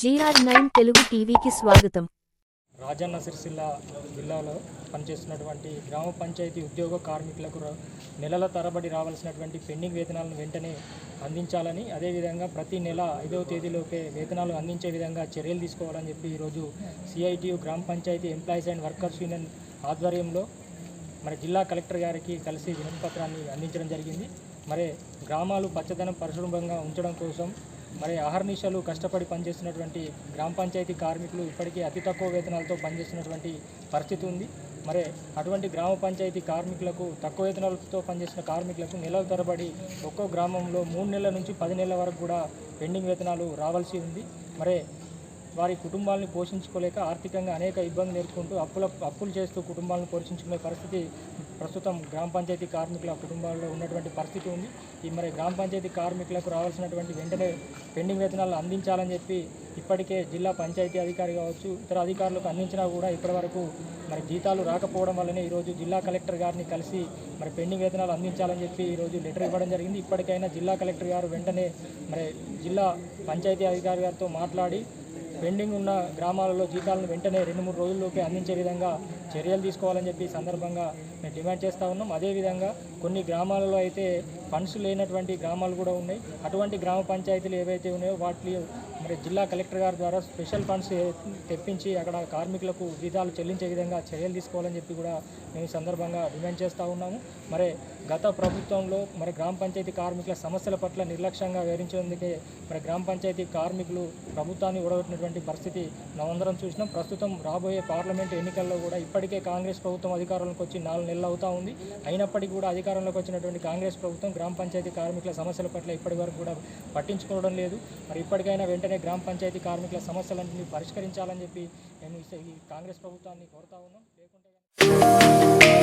GR nine Telugu టీవీకి స్వాగతం. రాజన్న సిరిసిల్ల జిల్లాలో పనిచేస్తున్నటువంటి గ్రామ పంచాయతీ ఉద్యోగ కార్మికులకు నెలల తరబడి రావాల్సినటువంటి పెండింగ్ వేతనాలను వెంటనే అందించాలని అదేవిధంగా ప్రతి నెల ఐదవ తేదీలోపే వేతనాలు అందించే విధంగా చర్యలు తీసుకోవాలని చెప్పి ఈరోజు సిఐటియు గ్రామ panchayat employees and workers union ఆధ్వర్యంలో మరి జిల్లా కలెక్టర్ గారికి కలిసి వినతి పత్రాన్ని అందించడం జరిగింది. మరి గ్రామాలు పచ్చదనం పరిశుభ్రంగా ఉంచడం కోసం మరి అహర్నిశలు కష్టపడి పనిచేస్తున్నటువంటి గ్రామ పంచాయతీ కార్మికులు ఇప్పటికీ అతి తక్కువ వేతనాలతో పనిచేస్తున్నటువంటి పరిస్థితి ఉంది. మరి అటువంటి గ్రామ పంచాయతీ కార్మికులకు తక్కువ వేతనాలతో పనిచేసిన కార్మికులకు నెలల తరబడి ఒక్కో గ్రామంలో మూడు నెలల నుంచి పది నెలల వరకు కూడా పెండింగ్ వేతనాలు రావాల్సి ఉంది. మరి వారి కుటుంబాలను పోషించుకోలేక ఆర్థికంగా అనేక ఇబ్బందులు ఎదుర్కొంటూ అప్పుల అప్పులు చేస్తూ కుటుంబాలను పోషించుకునే పరిస్థితి ప్రస్తుతం గ్రామ పంచాయతీ కార్మికుల కుటుంబాల్లో ఉన్నటువంటి పరిస్థితి ఉంది. ఈ మరి గ్రామ పంచాయతీ కార్మికులకు రావాల్సినటువంటి వెంటనే పెండింగ్ వేతనాలు అందించాలని చెప్పి ఇప్పటికే జిల్లా పంచాయతీ అధికారి కావచ్చు ఇతర అధికారులకు అందించినా కూడా ఇప్పటివరకు మరి జీతాలు రాకపోవడం వల్లనే ఈరోజు జిల్లా కలెక్టర్ గారిని కలిసి మరి పెండింగ్ వేతనాలు అందించాలని చెప్పి ఈరోజు లెటర్ ఇవ్వడం జరిగింది. ఇప్పటికైనా జిల్లా కలెక్టర్ గారు వెంటనే మరి జిల్లా పంచాయతీ అధికారి గారితో మాట్లాడి పెండింగ్ ఉన్న గ్రామాలలో జీతాలను వెంటనే రెండు మూడు రోజుల్లోకి అందించే విధంగా చర్యలు తీసుకోవాలని చెప్పి సందర్భంగా మేము డిమాండ్ చేస్తూ ఉన్నాం. అదేవిధంగా కొన్ని గ్రామాలలో అయితే ఫండ్స్ లేనటువంటి గ్రామాలు కూడా ఉన్నాయి. అటువంటి గ్రామ పంచాయతీలు ఏవైతే ఉన్నాయో వాటి మరి జిల్లా కలెక్టర్ గారి ద్వారా స్పెషల్ ఫండ్స్ తెప్పించి అక్కడ కార్మికులకు జీతాలు చెల్లించే విధంగా చర్యలు తీసుకోవాలని చెప్పి కూడా మేము సందర్భంగా డిమాండ్ చేస్తూ ఉన్నాము. మరి గత ప్రభుత్వంలో మరి గ్రామ పంచాయతీ కార్మికుల సమస్యల పట్ల నిర్లక్ష్యంగా వివరించేందుకే మరి గ్రామ పంచాయతీ కార్మికులు ప్రభుత్వాన్ని ఊడగొట్టినటువంటి పరిస్థితి మనందరం చూసినాం. ప్రస్తుతం రాబోయే పార్లమెంట్ ఎన్నికల్లో కూడా ఇప్పటికే కాంగ్రెస్ ప్రభుత్వం అధికారంలోకి వచ్చి నాలుగు నెలలు అవుతా ఉంది. అయినప్పటికీ కూడా అధికారంలోకి వచ్చినటువంటి కాంగ్రెస్ ప్రభుత్వం గ్రామ పంచాయతీ కార్మికుల సమస్యల పట్ల ఇప్పటి వరకు కూడా పట్టించుకోవడం లేదు. మరి ఇప్పటికైనా వెంటనే గ్రామ పంచాయతీ కార్మికుల సమస్యలన్నింటినీ పరిష్కరించాలని చెప్పి మేము ఈ కాంగ్రెస్ ప్రభుత్వాన్ని కోరుతా ఉన్నాం. లేకుంటే